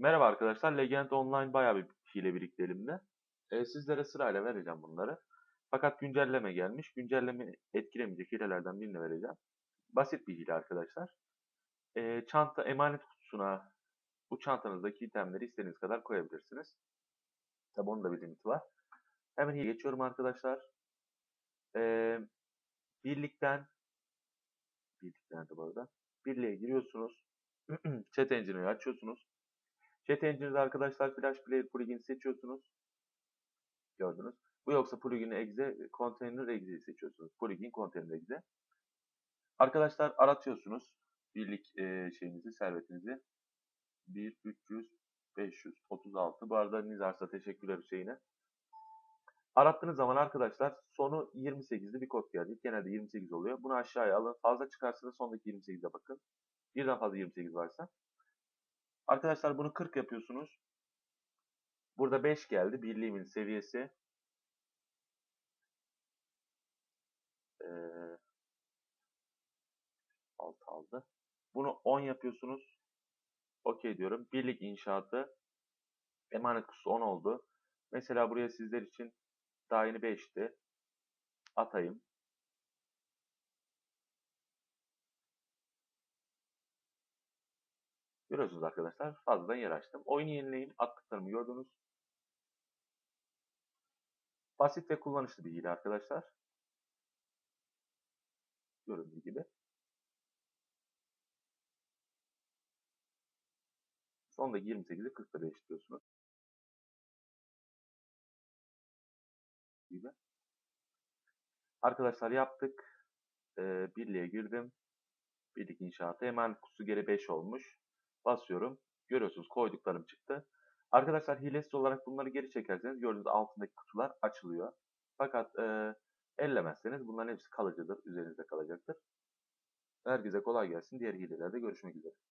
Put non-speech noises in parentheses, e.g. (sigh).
Merhaba arkadaşlar. Legend Online bayağı bir hile birikti elimde. Ee, sizlere sırayla vereceğim bunları. Fakat güncelleme gelmiş. Güncelleme etkilemeyecek hilelerden birini vereceğim. Basit bir hile arkadaşlar. Ee, çanta emanet kutusuna bu çantanızdaki itemleri istediğiniz kadar koyabilirsiniz. Tabi onun da bir limiti var. Hemen hile geçiyorum arkadaşlar. Ee, birlikten birlikten de bu arada. Birliğe giriyorsunuz. (clears throat) Chat engine'ı açıyorsunuz. Chat Engine'de arkadaşlar Flash Player plugin seçiyorsunuz. Gördünüz. Bu yoksa plugin exe, container exe'yi seçiyorsunuz. Plugin container exe. Arkadaşlar aratıyorsunuz. Birlik e, şeyinizi, servetinizi. 1, 300, 536. Bu arada Nizarsa teşekkürler Hüseyin'e. Arattığınız zaman arkadaşlar sonu 28'li bir kod gelecek. Genelde 28 oluyor. Bunu aşağıya alın. Fazla çıkarsa da sondaki 28'e bakın. Birden fazla 28 varsa. Arkadaşlar bunu 40 yapıyorsunuz. Burada 5 geldi. Birliğimin seviyesi. Ee, 6 aldı. Bunu 10 yapıyorsunuz. Okey diyorum. Birlik inşaatı. Emanet kutusu 10 oldu. Mesela buraya sizler için daha yeni 5'ti. Atayım. Görüyorsunuz arkadaşlar. Fazladan yer açtım. Oyunu yenileyim. Attıklarımı gördünüz. Basit ve kullanışlı bir hile arkadaşlar. Görüldüğü gibi. Sondaki 28'i 40'la değiştiriyorsunuz. Gibi. Arkadaşlar yaptık. Ee, birliğe girdim. Birlik inşaatı. Hemen kutusu geri 5 olmuş. Basıyorum. Görüyorsunuz koyduklarım çıktı. Arkadaşlar hilesiz olarak bunları geri çekerseniz gördüğünüz altındaki kutular açılıyor. Fakat e, ellemezseniz bunların hepsi kalıcıdır. Üzerinizde kalacaktır. Herkese kolay gelsin. Diğer hilelerde görüşmek üzere.